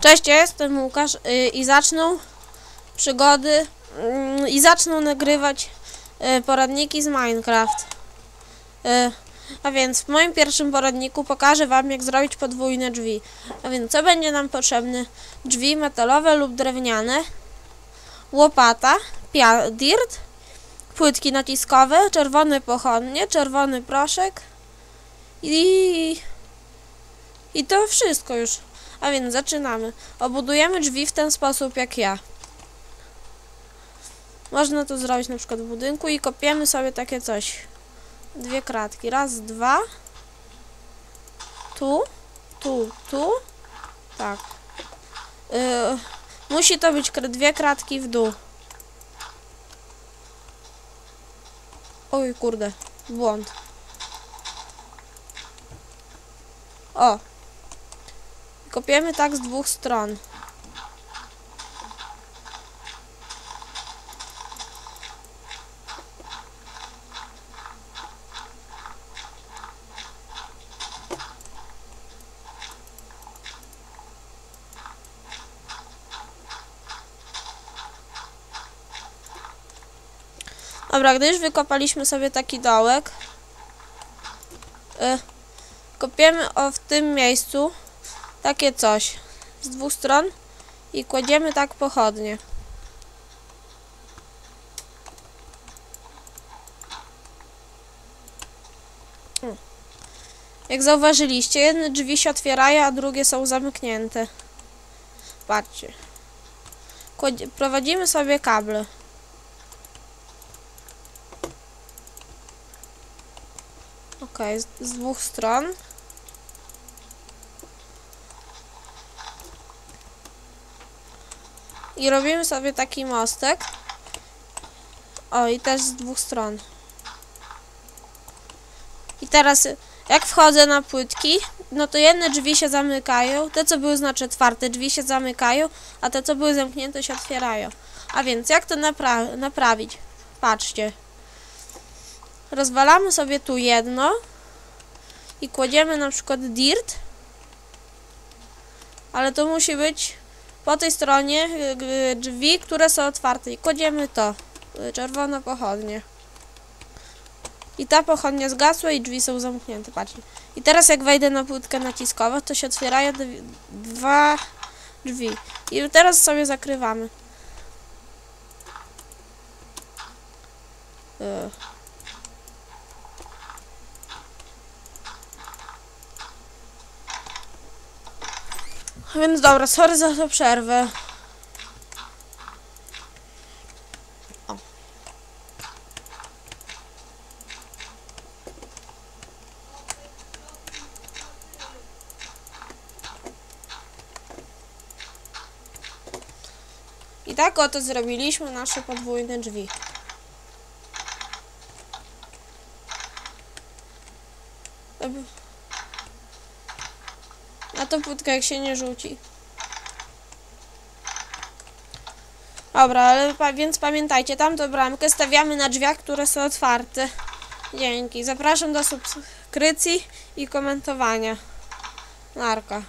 Cześć, jestem Łukasz y, i zaczną przygody mm, i zaczną nagrywać y, poradniki z Minecraft. Y, a więc w moim pierwszym poradniku pokażę Wam jak zrobić podwójne drzwi. A więc co będzie nam potrzebne? Drzwi metalowe lub drewniane, łopata, dirt, płytki naciskowe, czerwone pochodnie, czerwony proszek i... I to wszystko już. A więc zaczynamy. Obudujemy drzwi w ten sposób jak ja. Można to zrobić na przykład w budynku i kopiemy sobie takie coś. Dwie kratki. Raz, dwa. Tu, tu, tu. Tak. Yy, musi to być dwie kratki w dół. Oj, kurde. Błąd. O, Kopiemy tak z dwóch stron. Dobra, gdy już wykopaliśmy sobie taki dołek, y, kopiemy o w tym miejscu takie coś z dwóch stron i kładziemy tak pochodnie. Jak zauważyliście, jedne drzwi się otwierają, a drugie są zamknięte. Patrzcie. Kładzie prowadzimy sobie kable. Ok, z, z dwóch stron. I robimy sobie taki mostek. O, i też z dwóch stron. I teraz, jak wchodzę na płytki, no to jedne drzwi się zamykają, te co były znaczy otwarte drzwi się zamykają, a te co były zamknięte się otwierają. A więc jak to napra naprawić? Patrzcie. Rozwalamy sobie tu jedno i kładziemy na przykład dirt, ale to musi być po tej stronie y, y, drzwi, które są otwarte i kładziemy to, y, czerwone pochodnie. I ta pochodnia zgasła i drzwi są zamknięte, patrzcie. I teraz jak wejdę na płytkę naciskową, to się otwierają dwa drzwi. I teraz sobie zakrywamy. Y. Więc dobra, sorry za tę przerwę. I tak oto zrobiliśmy nasze podwójne drzwi. Dobra. Na tą płytkę jak się nie rzuci. Dobra, ale pa, więc pamiętajcie, tamtą bramkę stawiamy na drzwiach, które są otwarte. Dzięki. Zapraszam do subskrypcji i komentowania. Narka.